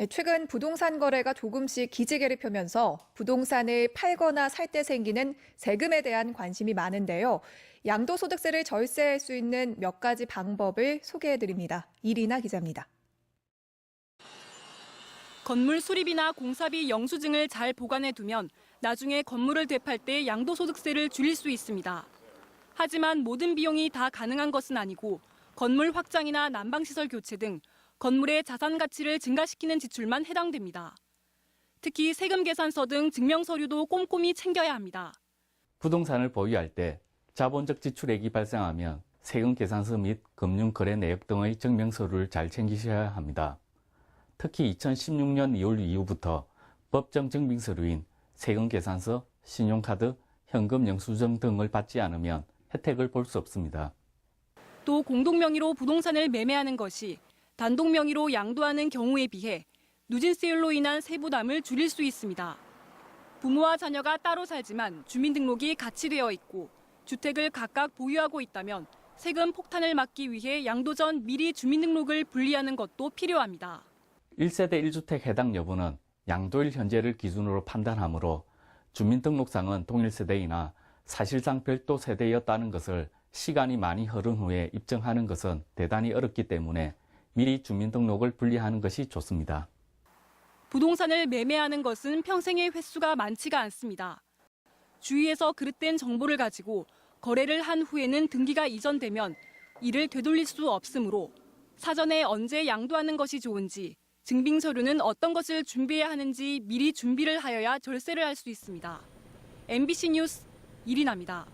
네, 최근 부동산 거래가 조금씩 기지개를 펴면서 부동산을 팔거나 살 때 생기는 세금에 대한 관심이 많은데요. 양도소득세를 절세할 수 있는 몇 가지 방법을 소개해 드립니다. 이리나 기자입니다. 건물 수리비나 공사비 영수증을 잘 보관해 두면 나중에 건물을 되팔 때 양도소득세를 줄일 수 있습니다. 하지만 모든 비용이 다 가능한 것은 아니고 건물 확장이나 난방시설 교체 등 건물의 자산 가치를 증가시키는 지출만 해당됩니다. 특히 세금 계산서 등 증명 서류도 꼼꼼히 챙겨야 합니다. 부동산을 보유할 때 자본적 지출액이 발생하면 세금 계산서 및 금융 거래 내역 등의 증명서를 잘 챙기셔야 합니다. 특히 2016년 2월 이후부터 법정 증빙서류인 세금 계산서, 신용카드, 현금 영수증 등을 받지 않으면 혜택을 볼 수 없습니다. 또 공동 명의로 부동산을 매매하는 것이 단독 명의로 양도하는 경우에 비해 누진세율로 인한 세부담을 줄일 수 있습니다. 부모와 자녀가 따로 살지만 주민등록이 같이 되어 있고 주택을 각각 보유하고 있다면 세금 폭탄을 막기 위해 양도 전 미리 주민등록을 분리하는 것도 필요합니다. 1세대 1주택 해당 여부는 양도일 현재를 기준으로 판단하므로 주민등록상은 동일 세대이나 사실상 별도 세대였다는 것을 시간이 많이 흐른 후에 입증하는 것은 대단히 어렵기 때문에 미리 주민등록을 분리하는 것이 좋습니다. 부동산을 매매하는 것은 평생의 횟수가 많지가 않습니다. 주위에서 그릇된 정보를 가지고 거래를 한 후에는 등기가 이전되면 이를 되돌릴 수 없으므로 사전에 언제 양도하는 것이 좋은지 증빙 서류는 어떤 것을 준비해야 하는지 미리 준비를 하여야 절세를 할 수 있습니다. MBC 뉴스 이리나입니다.